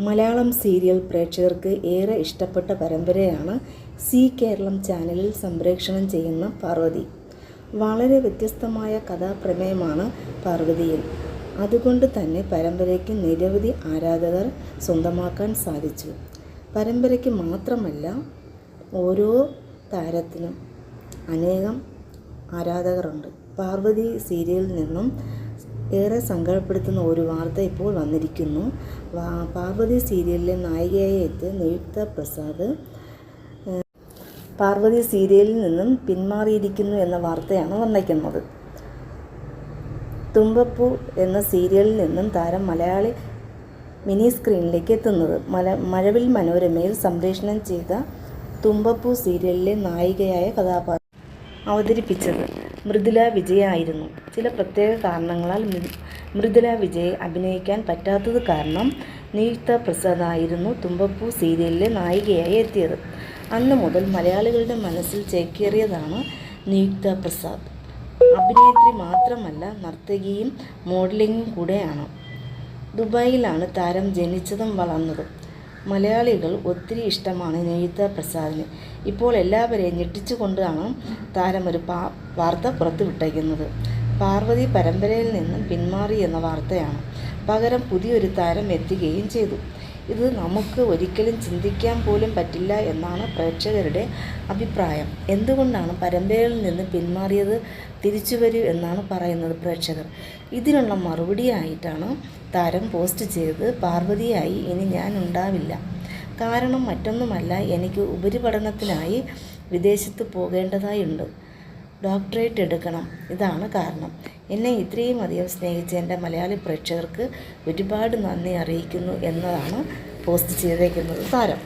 Malayalam serial പ്രേക്ഷകർക്ക് ഏറെ ഇഷ്ടപ്പെട്ട പരമ്പരയാണ് സി കേരളം ചാനലിൽ സംപ്രേക്ഷണം ചെയ്യുന്ന പാർവതി. വളരെ വ്യത്യസ്തമായ കഥാപ്രമേയമാണ് പാർവതിയിൽ. അതുകൊണ്ട് തന്നെ പരമ്പരയ്ക്ക് നിരവധി ആരാധകർ സ്വന്തമാക്കാൻ സാധിച്ചു. പരമ്പരയ്ക്ക് മാത്രമല്ല ഓരോ താരത്തിനും അനേകം ആരാധകരുണ്ട്. പാർവതി സീരിയലിൽ നിന്നും ഏറെ സങ്കടപ്പെടുത്തുന്ന ഒരു വാർത്ത ഇപ്പോൾ വന്നിരിക്കുന്നു. പാർവതി സീരിയലിലെ നായികയായി എത്തിയ നിയുക്ത പ്രസാദ് പാർവതി സീരിയലിൽ നിന്നും പിന്മാറിയിരിക്കുന്നു എന്ന വാർത്തയാണ് വന്നിരിക്കുന്നത്. തുമ്പപ്പൂ എന്ന സീരിയലിൽ നിന്നും താരം മലയാളി മിനി സ്ക്രീനിലേക്ക് എത്തുന്നത്. മല മഴവിൽ മനോരമയിൽ സംപ്രേഷണം ചെയ്ത തുമ്പപ്പൂ സീരിയലിലെ നായികയായ കഥാപാത്രം അവതരിപ്പിച്ചത് മൃദുല വിജയ ആയിരുന്നു ചില പ്രത്യേക കാരണങ്ങളാൽ മൃദുല വിജയെ അഭിനയിക്കാൻ പറ്റാത്തത് കാരണം നിയുക്ത പ്രസാദായിരുന്നു തുമ്പപ്പൂ സീരിയലിലെ നായികയായി എത്തിയത്. അന്ന് മുതൽ മലയാളികളുടെ മനസ്സിൽ ചേക്കേറിയതാണ് നിയുക്ത പ്രസാദ് അഭിനേത്രി മാത്രമല്ല നർത്തകിയും മോഡലിംഗും കൂടെയാണ്. ദുബായിലാണ് താരം ജനിച്ചതും വളർന്നതും. മലയാളികൾ ഒത്തിരി ഇഷ്ടമാണ് നെയ്ത്ത പ്രസാദിന്. ഇപ്പോൾ എല്ലാവരെയും ഞെട്ടിച്ചുകൊണ്ടാണ് താരം ഒരു പാ വാർത്ത പുറത്തുവിട്ടേക്കുന്നത്. പാർവതി പരമ്പരയിൽ നിന്നും പിന്മാറി എന്ന വാർത്തയാണ്. പകരം പുതിയൊരു താരം എത്തുകയും ചെയ്തു. ഇത് നമുക്ക് ഒരിക്കലും ചിന്തിക്കാൻ പോലും പറ്റില്ല എന്നാണ് പ്രേക്ഷകരുടെ അഭിപ്രായം. എന്തുകൊണ്ടാണ് പരമ്പരയിൽ നിന്ന് പിന്മാറിയത് തിരിച്ചു വരൂ എന്നാണ് പറയുന്നത് പ്രേക്ഷകർ. ഇതിനുള്ള മറുപടിയായിട്ടാണ് താരം പോസ്റ്റ് ചെയ്തത്. പാർവതിയായി ഇനി ഞാൻ ഉണ്ടാവില്ല. കാരണം മറ്റൊന്നുമല്ല എനിക്ക് ഉപരിപഠനത്തിനായി വിദേശത്ത് പോകേണ്ടതായുണ്ട്. ഡോക്ടറേറ്റ് എടുക്കണം. ഇതാണ് കാരണം. എന്നെ ഇത്രയും അധികം സ്നേഹിച്ച എന്റെ മലയാളി പ്രേക്ഷകർക്ക് ഒരുപാട് നന്ദി അറിയിക്കുന്നു എന്നതാണ് പോസ്റ്റ് ചെയ്തേക്കുന്നത് താരം